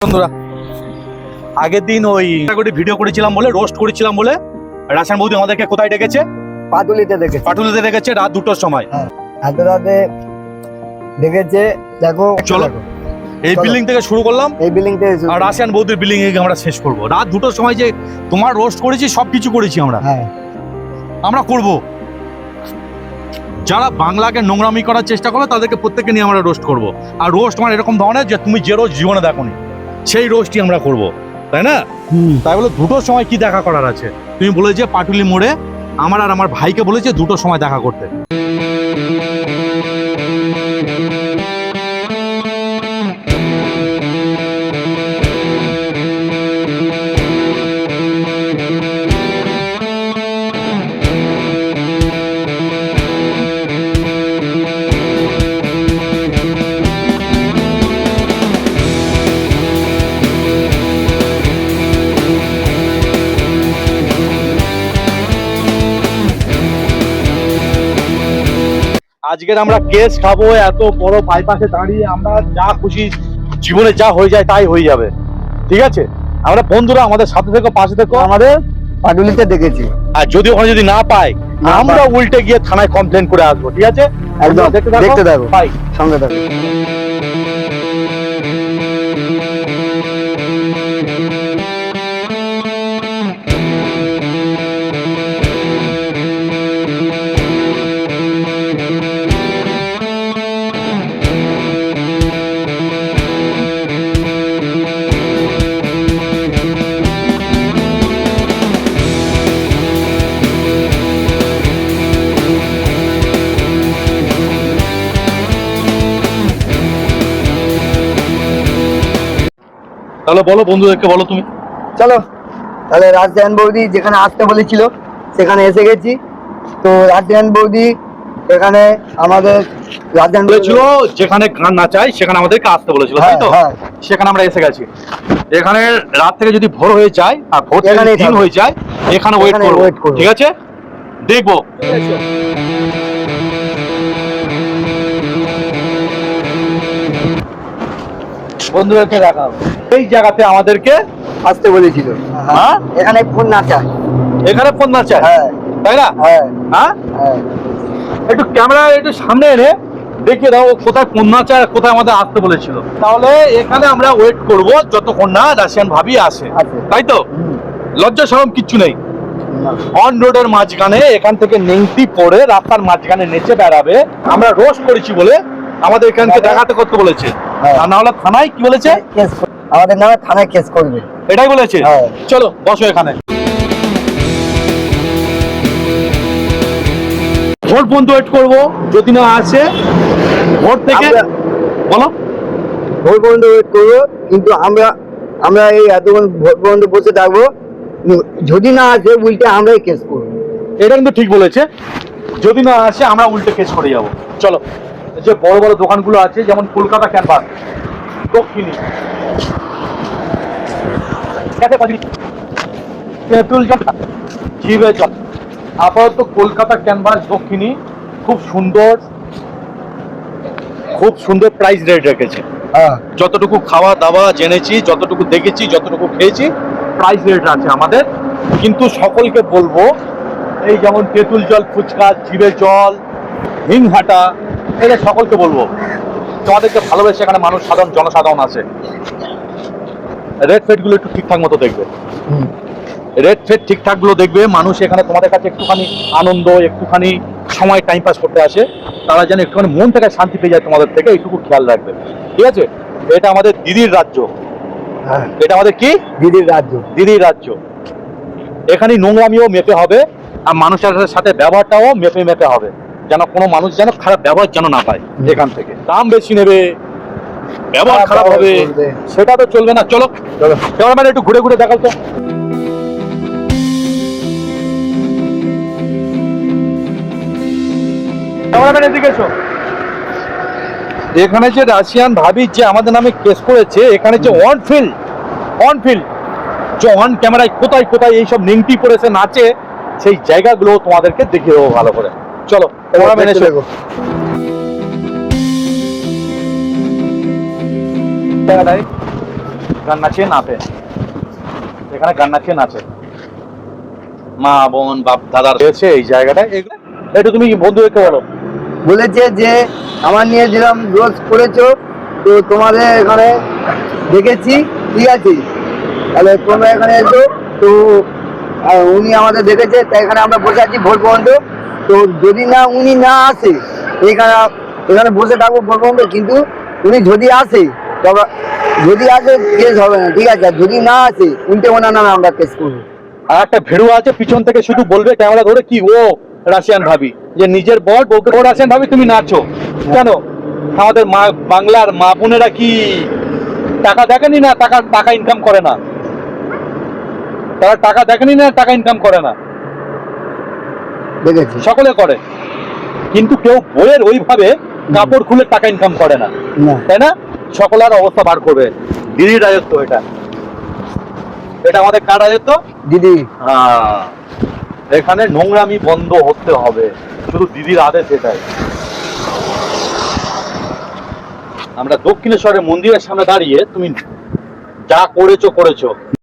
বন্ধুরা আগের দিন ওই ভিডিও করেছিলাম বলে রোস্ট করেছিলাম বলে রাসায়ন বৌদি আমাদেরকে কোথায় ডেকেছে? পাটুলিতে দেখেছে পাটুলিতে ডেকেছে রাত দুটোর সময়। এত রাতে দেখেছে দেখো চলো। এই বিল্ডিং থেকে শুরু করলাম। এই বিল্ডিং থেকে আর রাশিয়ান বৌদির বিল্ডিং এ আমরা শেষ করব। রাত দুটোর সময় যে তোমার রোস্ট করেছি সব কিছু করেছি আমরা। হ্যাঁ। আমরা করব। যারা বাংলাকে নোংরামি করার চেষ্টা করবে তাদেরকে প্রত্যেককে নিয়ে আমরা রোস্ট করব। আর রোস্ট মানে এরকম ধরনের যে তুমি যে রোজ জীবনে দেখোনি। সেই রোস্টই আমরা করব তাই না? তাই বলে দুটোর সময় কি দেখা করার আছে? তুমি বলে যে পাটুলি মোড়ে আমার আর আমার ভাইকে বলেছে দুটোর সময় দেখা করতে। আজকের আমরা কেস খাব এত বড় বাইপাসে দাঁড়িয়ে আমরা যা খুশি জীবনে যা হয়ে যায় তাই হয়ে যাবে। ঠিক আছে? আমরা বন্ধুরা আমাদের সাথে থেকে পাশে থেকে। আমাদের পাটুলিতে দেখেছি। আর যদি ওখানে যদি না পাই আমরা উল্টে গিয়ে থানায় কমপ্লেন করে আসব ঠিক আছে? একদম। দেখতে থাকো। থাকো। সঙ্গে থাকো। তাহলে বলো বন্ধুদেরকে বলো তুমি। চলো তাহলে রাজধান বৌদি যেখানে আসতে বলেছিল সেখানে এসে গেছি। তো রাজধান বৌদি এখানে আমাদের রাজধান বলেছিল যেখানে গান নাচাই সেখানে আমাদেরকে আসতে বলেছিল তাই তো? হ্যাঁ, সেখানে আমরা এসে গেছি। এখানে রাত থেকে যদি ভোর হয়ে যায় আর ভোর থেকে দিন হয়ে যায় এখানে ওয়েট করব। ঠিক আছে? দেখব। বন্ধুদেরকে দেখাবো। এই জায়গাতে আমাদেরকে আসতে বলেছিল। হ্যাঁ? এখানে ফোন নাচায় এখানে ফোন নাচায় হ্যাঁ। তাই না? হ্যাঁ। হ্যাঁ? হ্যাঁ। একটু ক্যামেরা একটু সামনে এনে দেখিয়ে দাও কোথায় কোন নাচা আর কোথায় আমাদের আসতে বলেছিল। তাহলে এখানে আমরা ওয়েট করব যতক্ষণ না রাশিয়ান ভাবি আসে। তাই তো? লজ্জা সরম কিচ্ছু নেই। না। অন রোডের মাঝখানে এখান থেকে নেংটি পড়ে রাস্তার মাঝখানে নেচে বেড়াবে। আমরা রোস্ট করেছি বলে আমাদের এখানকে হ্যাঁ। দেখাতে করতে বলেছে? হ্যাঁ। না হলে থানায় কি বলেছে? কেস আমাদের নামে থানায় কেস করবে। এটাই বলেছে? হ্যাঁ। চলো বসো এখানে। ভোট পর্যন্ত ওয়েট করব যদি না আসে ভোট থেকে আমরা- বলো। ভোট পর্যন্ত ওয়েট করব কিন্তু আমরা আমরা এই এতক্ষণ ভোট পর্যন্ত বসে থাকব। যদি না আসে উল্টে আমরাই কেস করব। এটা কিন্তু ঠিক বলেছে। যদি না আসে আমরা উল্টে কেস করে যাব। চলো। যে বড় বড় দোকানগুলো আছে যেমন কলকাতা ক্যানভাস দক্ষিণী। তেঁতুল জল জিভে জল। আপাতত কলকাতা ক্যানভাস দক্ষিণী খুব সুন্দর। খুব সুন্দর প্রাইস রেট রেখেছে। হ্যাঁ। যতটুকু খাওয়া দাওয়া জেনেছি যতটুকু দেখেছি যতটুকু খেয়েছি প্রাইস রেট আছে আমাদের। কিন্তু সকলকে বলব এই যেমন তেঁতুল জল ফুচকা জিভে জল হিংহাটা এটা সকলকে বলব তোমাদেরকে ভালোবেসে এখানে মানুষ সাধারণ জনসাধারণ আছে। রেড ফেটগুলো একটু ঠিকঠাক মতো দেখবে। রেড ফেট ঠিকঠাকগুলো দেখবে মানুষ এখানে তোমাদের কাছে একটুখানি আনন্দ একটুখানি সময় টাইম পাস করতে আসে। তারা যেন একটুখানি মন থেকে শান্তি পেয়ে যায় তোমাদের থেকে এইটুকু খেয়াল রাখবে। ঠিক আছে? এটা আমাদের দিদির রাজ্য। হ্যাঁ। এটা আমাদের কি? দিদির রাজ্য। দিদির রাজ্য। এখানে নোংরামিও মেপে হবে আর মানুষের সাথে ব্যবহারটাও মেপে মেপে হবে। যেন কোনো মানুষ যেন খারাপ ব্যবহার যেন না পায়। এখান থেকে। দাম বেশি নেবে ব্যবহার খারাপ হবে সেটা তো চলবে না। চলো চলো। ক্যামেরাম্যান একটু ঘুরে ঘুরে দেখাও তো। ক্যামেরাম্যান এদিকে এসো। এখানে যে রাশিয়ান ভাবি যে আমাদের নামে কেস করেছে এখানে যে অন ফিল্ড অন ফিল্ড যে অন ক্যামেরায় কোথায় কোথায় এইসব নিংটি পড়েছে নাচে সেই জায়গাগুলো তোমাদেরকে দেখিয়ে দেবো ভালো করে। চলো গান নাচিয়ে নাচে। এখানে গান নাচিয়ে নাচে। মা বোন বাপ দাদার রয়েছে এই জায়গাটায়। এগুলো তুমি বন্ধুদেরকে বলো? বলেছে যে আমার নিয়ে যেরকম রোজ করেছ তো তোমাদের এখানে দেখেছি ঠিক আছে? তাহলে তোমরা এখানে এসো তো উনি আমাদের দেখেছে তাই এখানে আমরা বসে আছি ভোর পর্যন্ত তো যদি না উনি না আসে এখানে এখানে বসে থাকব ভোর কিন্তু উনি যদি আসে তবে যদি আসে কেস হবে না ঠিক আছে? যদি না আসে উল্টে ওনার নামে আমরা কেস করব। আর একটা ভেড়ু আছে পিছন থেকে শুধু বলবে ক্যামেরা ধরে কি ও রাশিয়ান ভাবি যে নিজের বল বউকে ও রাশিয়ান ভাবি তুমি নাচো। কেন? আমাদের মা বাংলার মা বোনেরা কি টাকা দেখেনি না টাকা টাকা ইনকাম করে না? তারা টাকা দেখেনি না টাকা ইনকাম করে না? দেখেছি। সকলে করে। কিন্তু কেউ বইয়ের ওইভাবে কাপড় খুলে টাকা ইনকাম করে না। তাই না? সকলের অবস্থা বার করবে। দিদির রাজত্ব এটা। এটা আমাদের কার রাজত্ব? দিদি। হ্যাঁ। এখানে নোংরামি বন্ধ হতে হবে। শুধু দিদির আদেশ এটাই। আমরা দক্ষিণেশ্বরের মন্দিরের সামনে দাঁড়িয়ে তুমি যা করেছ করেছ।